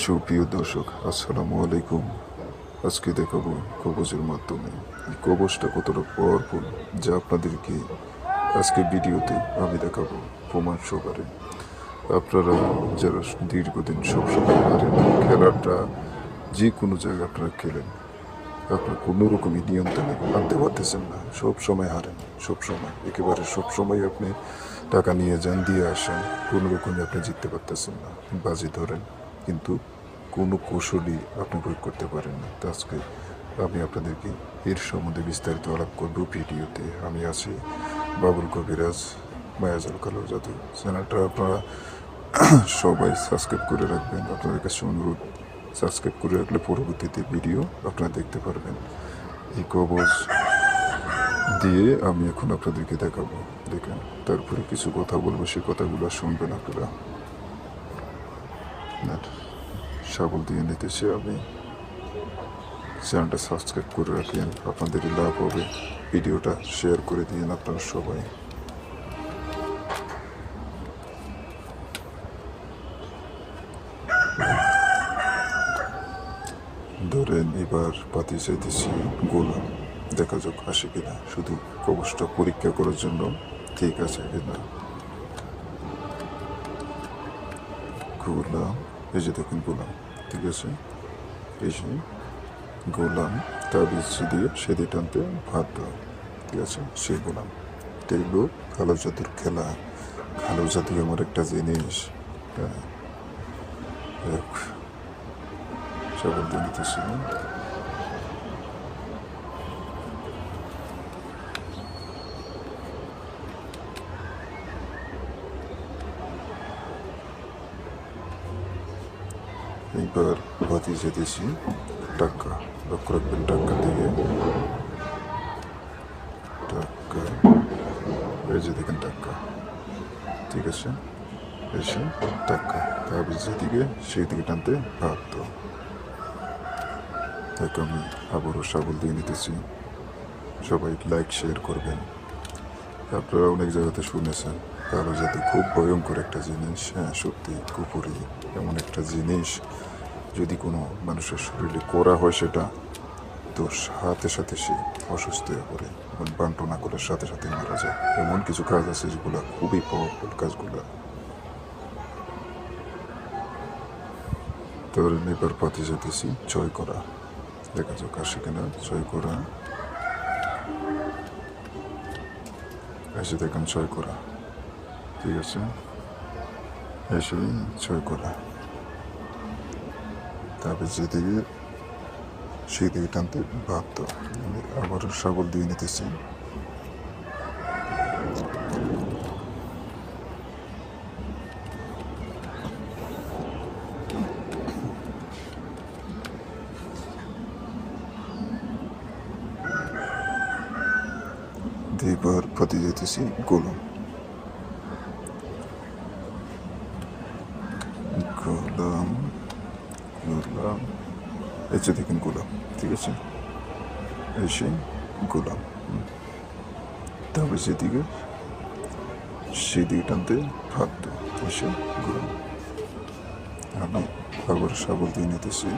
সুপ্রিয় দর্শক, আসসালামু আলাইকুম। আজকে দেখাবো কবজের মাধ্যমে এই কবজটা কতটা পাওয়ারফুল যা আপনাদেরকে আজকে ভিডিওতে আমি দেখাবো প্রমাণ সহকারে। আপনারা যারা দীর্ঘদিন সবসময় হারেন খেলাটা যে কোনো জায়গায় আপনারা খেলেন, আপনার কোনো রকমই নিয়ন্ত্রণে আনতে পারতেছেন না। সব সময় হারেন সব সময় একেবারে সব সময় আপনি টাকা নিয়ে যান, দিয়ে আসেন, কোনো রকমই আপনি জিততে পারতেছেন না। বাজি ধরেন কিন্তু কোনো কৌশলই আপনি প্রয়োগ করতে পারেন না। তো আজকে আমি আপনাদেরকে এর সম্বন্ধে বিস্তারিত আলাপ করব ভিডিওতে। আমি আছি বাবুল কবিরাজ, মায়াজল কালো জাদু চ্যানেলটা। আপনারা সবাই সাবস্ক্রাইব করে রাখবেন। আপনাদের কাছে অনুরোধ, সাবস্ক্রাইব করে রাখলে পরবর্তীতে ভিডিও আপনারা দেখতে পারবেন। এই কবজ দিয়ে আমি এখন আপনাদেরকে দেখাবো। দেখেন তারপরে কিছু কথা বলব সেই কথাগুলো শুনবেন আপনারা। সাবল দিয়ে নিতেছি আমি। চ্যানেলটা সাবস্ক্রাইব করে রাখেন। আপনাদের লাভ হবে। ভিডিওটা শেয়ার করে দিন আপনারা সবাই। ধরেন এবার পাতি চাইতেছি গোলাম। দেখা যাক আসে কিনা। শুধু কবচটা পরীক্ষা করার জন্য ঠিক আছে কিনা। গোলাম, এই যে দেখুন গোলাম। ঠিক আছে যে গোলাম তাবিজ দিয়ে সেদি টানতে ভাত দেওয়া ঠিক আছে সেই গোলাম। এগুলো কালো জাদুর খেলা, কালো জাদু আমার একটা জিনিস। হ্যাঁ এক সাবল দিয়ে এইবার বাতি যেতেছি টাকা লক্ষ্য রাখবেন টাকা থেকে। টাকা এই যে দেখেন টাকা ঠিক আছে? এসে টাকা তারপর যেদিকে সেই দিকে টানতে ভাবতো তাকে আমি আবারও সাবল দিয়ে নিতেছি। সবাই লাইক শেয়ার করবেন। আপনারা অনেক জায়গাতে শুনেছেন। কালো জাতি খুব ভয়ঙ্কর একটা জিনিস হ্যাঁ সত্যি কুপুরি এমন একটা জিনিস। যদি কোনো মানুষের শরীরে করা হয় সেটা, তো সাথে সাথে সে অসুস্থ হয়ে পড়ে এবং বান্টনা করার সাথে সাথে মারা যায়। এমন কিছু কাজ আছে যেগুলো খুবই পাওয়ারফুল কাজগুলো। তাহলে এবার পথে যেতেছি, জয় করা। দেখা যাক, আসে কিনা, জয় করা। এসে দেখেন ছয় করা। ঠিক আছে এসে ছয় করা। তারপর যেদিকে, সেদিকে টানতে বাধ্য। আবারও সাবল দিয়ে নিতেছি এবার প্রতি যেতেছি গোলাম গোলাম এই যে দেখেন গোলাম ঠিক আছে? এসে গোলাম গোলাপ তারপরে সেদিকে সেদিকে টানতে ভাবতো এসে গোলাম আমি আবার সাবল দিয়ে নিতেছি।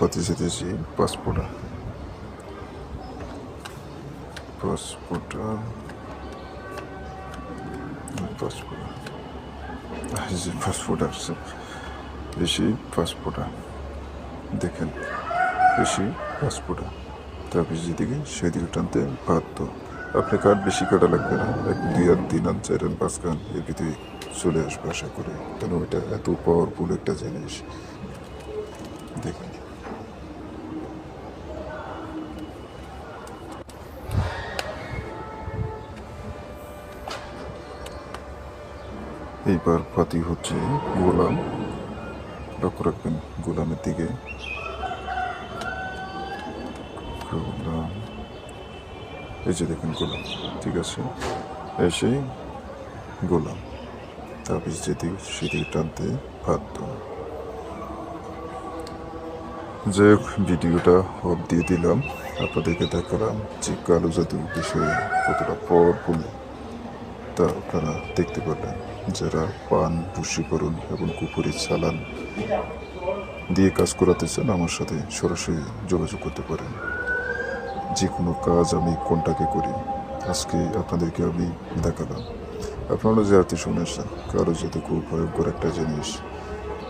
পথে যেতেছি পাসপোর্টা পাসপোর্টা পাসপোর্ট এই যে পাসপোর্ট আসছে বেশি পাসপোর্টা দেখেন। বেশি পাসপোর্টা তারপর যেদিকে সেদিকে টানতে বাধ্য। আপনি কাঠ বেশি কাটা লাগবে না। এক, দুই আর তিন আর চার আর পাঁচ গান এর ভিতরে চলে আসবে, আশা করি। কেন এটা এত পাওয়ারফুল একটা জিনিস। দেখুন। এইবার পাতি হচ্ছে গোলাম। লক্ষ্য রাখবেন, গোলামের দিকে। এই যে দেখুন গোলাম, ঠিক আছে? এসে গোলাম। তারপর যেদিকে, সেদিকে টানতে বাধ্য। হোক ভিডিওটা অফ দিয়ে দিলাম। আপনাদেরকে দেখালাম যে কালো জাদু বিষয়ে কতটা পাওয়ারফুল তা আপনারা দেখতে পারলেন যারা পান বশীকরণ এবং কুপুরি চালান দিয়ে কাজ করাতে চান, আমার সাথে সরাসরি যোগাযোগ করতে পারেন। যে কোনো কাজ আমি কোনটাকে করি, আজকে আপনাদেরকে আমি দেখালাম। আপনারা যে আর্তি শুনেছেন কারও জাদু খুব ভয়ঙ্কর একটা জিনিস।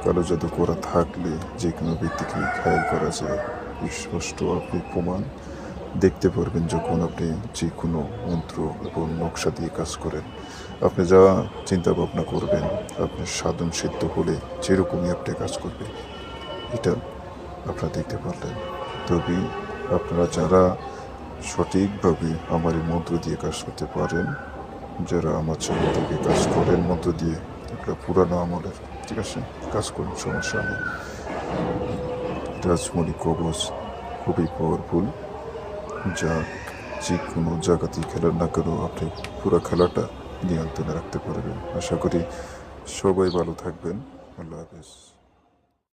কালো জাদু করা থাকলে যে কোনো ব্যক্তিকে ঘায়াল করা যায় স্পষ্ট আপনি প্রমাণ দেখতে পারবেন যখন আপনি যে কোনো মন্ত্র এবং নকশা দিয়ে কাজ করেন। আপনি যা চিন্তা ভাবনা করবেন, আপনি সাধন সিদ্ধ হলে যেরকমই আপনি কাজ করবেন, এটা আপনারা দেখতে পারলেন। তবে আপনারা যারা সঠিকভাবে আমার এই মন্ত্র দিয়ে কাজ করতে পারেন, যারা আমার চ্যানেল থেকে কাজ করেন মন্ত্র দিয়ে একটা পুরানো আমলের ঠিক আছে, কাজ করুন সমস্যা নেই। রাজমণি কবচ খুবই পাওয়ারফুল যা যে কোনো জায়গাতেই খেলেন না কেন আপনি পুরো খেলাটা নিয়ন্ত্রণে রাখতে পারবেন। আশা করি সবাই ভালো থাকবেন। আল্লাহ হাফেজ।